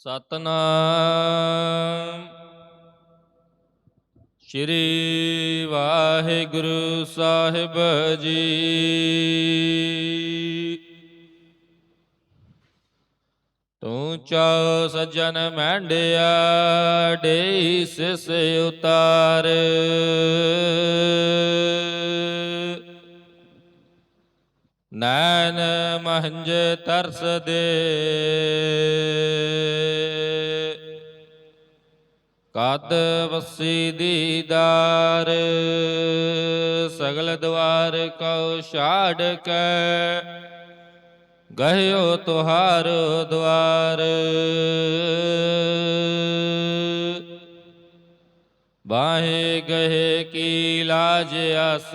ਸਤਨਾਮ। ਸ਼੍ਰੀ ਵਾਹਿਗੁਰੂ ਸਾਹਿਬ ਜੀ। ਤੂੰ ਚਾਉ ਸਜਣ ਮੰਡਿਆ ਡੇ ਸਿਸ ਉਤਾਰ। ਨੈਣ ਮਹੰਜ ਤਰਸ ਦੇ। ਕਦ ਵਸੀ ਦੀਦਾਰ ਸਗਲ ਦਵਾਰ ਕਉ ਛਾੜ ਕੇ। ਗਹਿਓ ਤੁਹਾਰ ਦਵਾਰ। ਬਾਹੇ ਗਏ ਕੀ ਲਾਜ ਅਸ।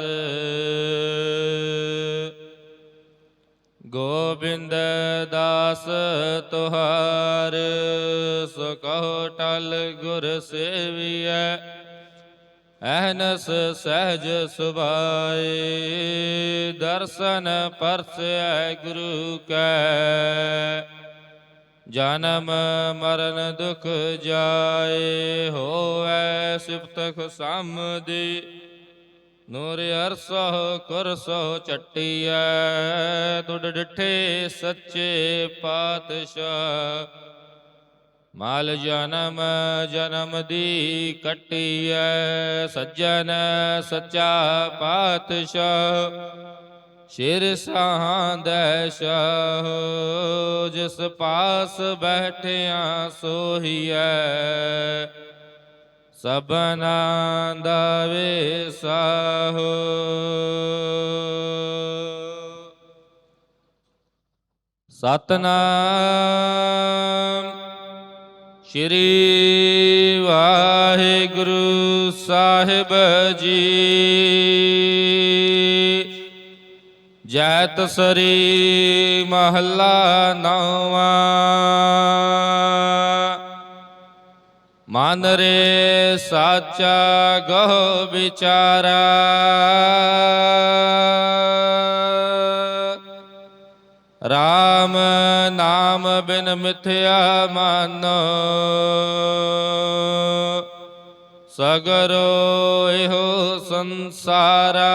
ਗੋਬਿੰਦ ਦਾਸ ਤੁਹਾਰ ਸੋ ਕਹੋ ਟਲ ਗੁਰ ਸੇਵੀਐ ਅਹਨਸ ਸਹਿਜ ਸੁਭਾਏ, ਦਰਸ਼ਨ ਪਰਸੈ ਗੁਰੂ ਕੈ। ਜਨਮ ਮਰਨ ਦੁਖ ਜਾਏ ਹੋਵੈ ਸਿਫਤ ਖਸਮਦੀ ਨੂਰ ਅਰਸੋ ਕੁਰਸੋ ਚੱਟੀਐ, ਤੁਡ ਡਿਠੇ ਸੱਚੇ ਪਾਤਸ਼ਾਹ। ਮਾਲ ਜਨਮ ਜਨਮ ਦੀ ਕੱਟੀਐ, ਸੱਜਣ ਸੱਚਾ ਪਾਤਸ਼ਾਹ। ਸ਼ਿਰ ਸਾਹਾਂ ਸ਼ਾਹ, ਜਿਸ ਪਾਸ ਬੈਠਿਆ ਸੋਹੀਐ। ਸਬਨਾ ਦਾ ਵੇਸਾਹੋ ਸਤਨਾਮ ਸ਼੍ਰੀ ਵਾਹਿਗੁਰੂ ਸਾਹਿਬ ਜੀ। ਜੈਤ ਸਰੀ ਮਹੱਲਾ ਨਵਾਂ। ਮਨ ਰੇ ਸਾਚਾ ਗਹੁ ਵਿਚਾਰਾ। RAM ਨਾਮ ਬਿਨ ਮਿਥਿਆ ਮਾਨੋ। ਸਗਰੋ ਇਹੋ ਸੰਸਾਰਾ।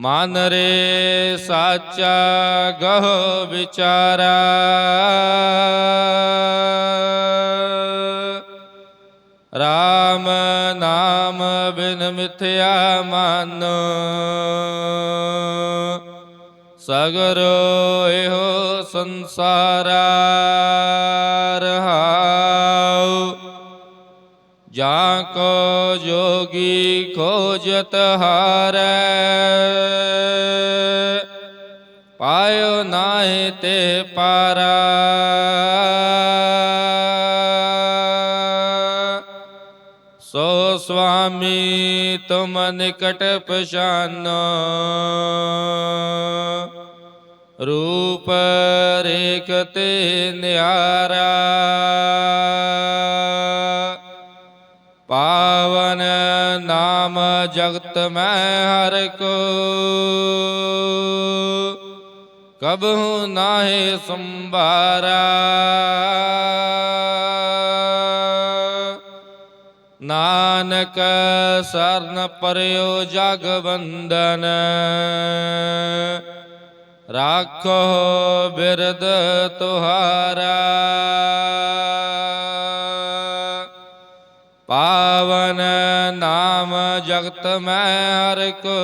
ਮਨ ਰੇ ਸਾਚਾ ਗਹੁ ਵਿਚਾਰਾ। RAM ਨਾਮ ਬਿਨ ਮਿਥਿਆ ਮਾਨੋ। ਸਗਰੋ ਇਹੋ ਸੰਸਾਰਾ। ਜੋਗੀ ਖੋਜਤ ਹਾਰੈ ਪਾਇਓ ਨਾਹਿ ਤੇ ਪਾਰਾ। ਸੋ ਸੁਆਮੀ ਤੁਮ ਨਿਕਟ ਪਛਾਨੋ। ਰੂਪ ਰੇਖ ਤੇ ਨਿਆਰਾ। ਨਾਮ ਜਗਤ ਮੈਂ ਹਰ ਕੋ ਕਬਹੁ ਨਾਹਿ ਸੰਭਾਰਾ। ਨਾਨਕ ਸਰਨ ਪਰਿਓ ਜਗ ਬੰਦਨ ਰਾਖੋ ਬਿਰਦ ਤੁਹਾਰਾ। ਜਗਤ ਮੈਂ ਹਰ ਕੋ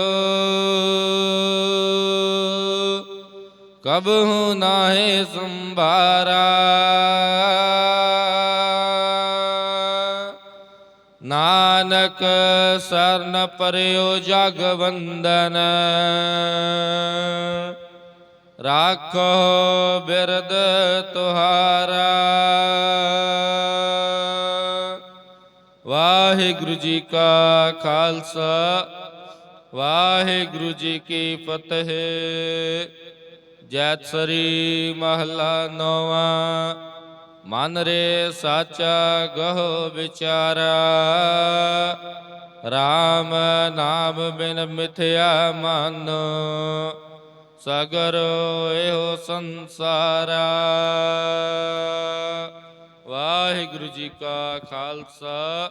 ਕਬਹੁ ਨਾਹਿ ਸੰਭਾਰਾ। ਨਾਨਕ ਸਰਨ ਪਰਿਓ ਜਗ ਬੰਦਨ ਰਾਖੋ ਬਿਰਦ ਤੁਹਾਰਾ। ਜੀ ਕਾ ਖਾਲਸਾ, ਵਾਹਿਗੁਰੂ ਜੀ ਕੀ ਫਤਿਹ। ਜੈਤ ਸਰੀ ਮਹਲਾ ਨੌਵਾਂ, ਮਨ ਰੇ ਸਾਚਾ ਗਹੁ ਵਿਚਾਰਾ। RAM ਨਾਮ ਬਿਨ ਮਿਥਿਆ ਮਾਨੋ, ਸਗਰ ਇਹੋ ਸੰਸਾਰਾ। ਵਾਹਿਗੁਰੂ ਜੀ ਕਾ ਖਾਲਸਾ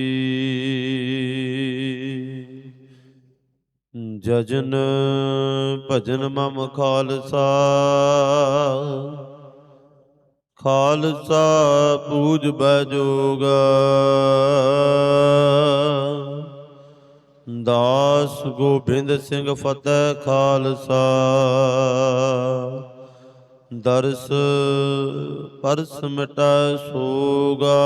ਜਜਨ ਭਜਨ ਮਮ ਖਾਲਸਾ। ਖਾਲਸਾ ਪੂਜ ਬਜੋਗਾ। ਦਾਸ ਗੋਬਿੰਦ ਸਿੰਘ ਫਤਿਹ ਖਾਲਸਾ। ਦਰਸ ਪਰਸ ਮਿਟਾ ਸੋਗਾ।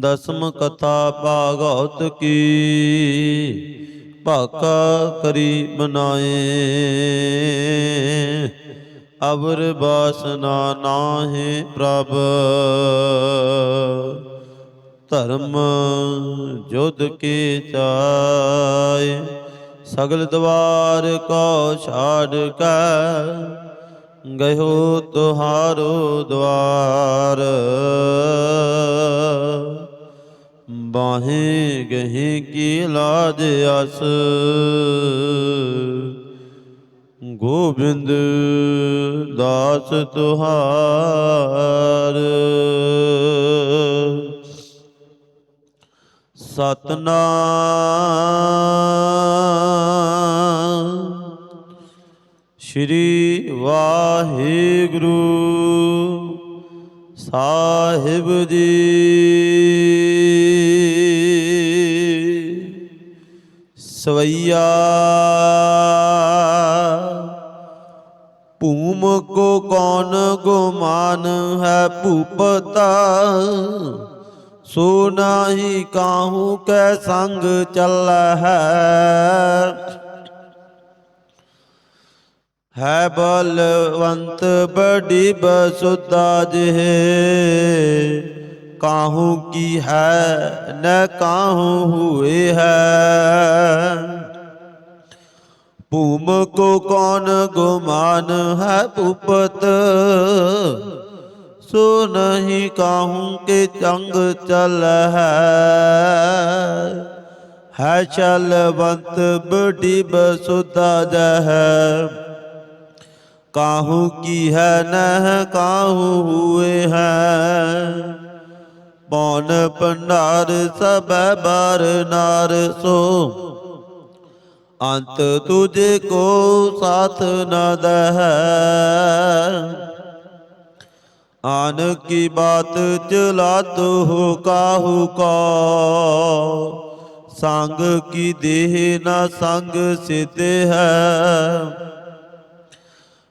ਦਸਮ ਕਥਾ ਭਾਗਵਤ ਕੀ? ਭਾਕਾ ਕਰੀ ਬਨਾਏ ਅਵਰ ਬਾਸਨਾ ਨਾਹੀ ਪ੍ਰਭ। ਧਰਮ ਜੁਧ ਕੇ ਚਾਏ। ਸਗਲ ਦਵਾਰ ਕੋ ਛਾੜ ਕੇ। ਗਇਓ ਤੁਹਾਰੋ ਦਵਾਰ। ਬਾਹੇ ਗਹੇ ਕੀ ਲਾਜ ਅਸ ਗੋਬਿੰਦ ਦਾਸ ਤੁਹਾਰ। ਸਤਨਾਮ। ਸ਼੍ਰੀ ਵਾਹਿਗੁਰੂ ਸਾਹਿਬ ਜੀ। ਸਵਈਆ ਭੂਮ ਕੋ ਕੌਣ ਗੁਮਾਨ ਹੈ ਭੂਪਤਾ ਸੋ ਨਾਹੀ ਕਾਹੂ ਕੈ ਸੰਗ ਚੱਲੈ ਹੈ ਹੈ ਬਲਵੰਤ ਬੜੀ ਬਸੁਦਾ ਜਿਹੇ ਕਾਹੂ ਕੀ ਹੈ ਨ ਕਾਹੂ ਹੁਏ ਹੈ ਭੂਮ ਕੋ ਕੌਣ ਗੁਮਾਨ ਹੈ ਭੂਪਤ ਸੋ ਨਹੀਂ ਕਾਹੂ ਕੇ ਚੰਗ ਚਲ ਹੈ ਹੈ ਚਲਵੰਤ ਬੜੀ ਬਸੁਦਾ ਜਹ ਕਾਹੂ ਕੀ ਹੈ ਨਹ ਕਾਹੂ ਹੁਏ ਹੈ ਪੌਨ ਭੰਡਾਰ ਸਭ ਬਾਰ ਨਾਰ ਸੋ ਅੰਤ ਤੁਝੇ ਕੋ ਸਾਥ ਨ ਦਹੈ ਆਨ ਕੀ ਬਾਤ ਚਲਾਤ ਹੋ ਕਾਹੂ ਕਾ ਸੰਗ ਕੀ ਦੇਹ ਨਾ ਸੰਗ ਸਿਧ ਹੈ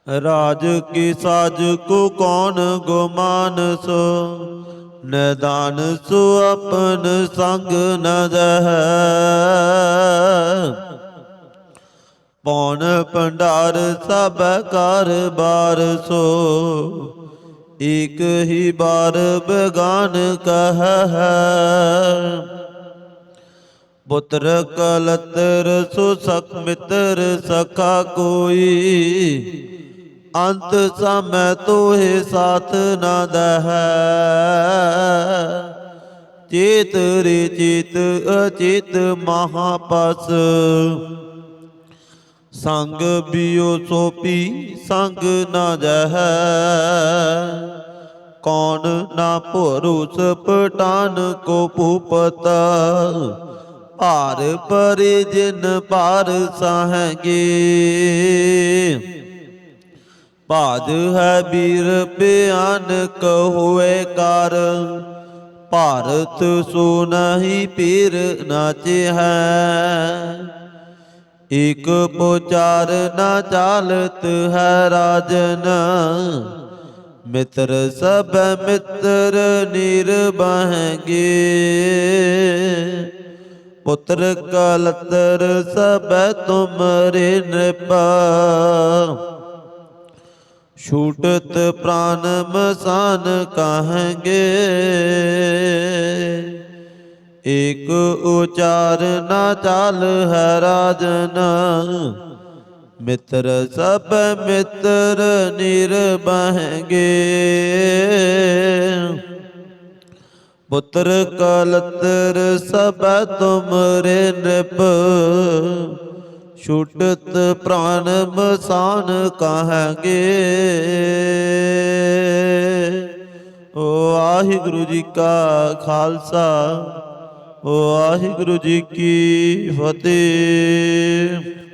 ਰਾਜ ਕੀ ਸਾਜ ਕੋ ਕੌਣ ਗੁਮਾਨ ਸੋ ਨਦਾਨ ਸੋ ਆਪਨ ਸੰਗ ਨ ਪੌਣ ਭੰਡਾਰ ਸਭ ਕਰ ਬਾਰ ਸੋ। ਇਕ ਹੀ ਬਾਰ ਬਗਾਨ ਕਹ। ਪੁੱਤਰ ਕਲਤਰ ਸੋ ਸਖ ਮਿੱਤਰ ਸਖਾ ਕੋਈ। ਅੰਤ ਸਮੈ ਤੋਹਿ ਸਾਥ ਨਾ ਦਹੈ ਚੇਤ ਰੇ ਚੇਤ ਅਚੇਤ ਮਹਾਪਸ ਸੰਗ ਬਿਓ ਸੋਪੀ ਸੰਗ ਨਾ ਜਹੈ ਕੌਣ ਨਾ ਭਰੋਸ ਪਟਾਨ ਕੋ ਭੂਪਤ ਭਾਰ ਪਰੇ ਜਿਨ ਭਾਰ ਸਾਹਗੇ ਭਾਜ ਹੈ ਬੀਰ ਬਿਆਨਕ ਹੋਏ ਕਰ ਭਾਰਤ ਸੋ ਨਹੀਂ ਪੀਰ ਨਾਚੇ ਹੈ ਇਕ ਪੁਚਾਰ ਨਾ ਚਾਲਤ ਹੈ ਰਾਜਨ ਮਿੱਤਰ ਸਭ ਮਿੱਤਰ ਨਿਰਬਹਗੇ ਪੁੱਤਰ ਕਲਤਰ ਸਭ ਤੁਮਰੇ ਨਿਰਪਾ ਛੂਟਤ ਪ੍ਰਾਨ ਮਸਾਨ ਕਹਾਂਗੇ। ਏਕ ਉਚਾਰ ਨਾ ਚਾਲ ਹੈ ਰਾਜਨ ਮਿੱਤਰ ਸਭ ਮਿੱਤਰ ਨਿਰਬਹਗੇ ਪੁੱਤਰ ਕਲਤਰ ਸਭ ਤੁਮਰੇ ਨਿਪ ਛੁਟਤ ਪ੍ਰਾਨ ਮਸਾਨ ਕਹਾਂਗੇ। ਵਾਹਿਗੁਰੂ ਜੀ ਕਾ ਖਾਲਸਾ ਵਾਹਿਗੁਰੂ ਜੀ ਕੀ ਫਤਿਹ।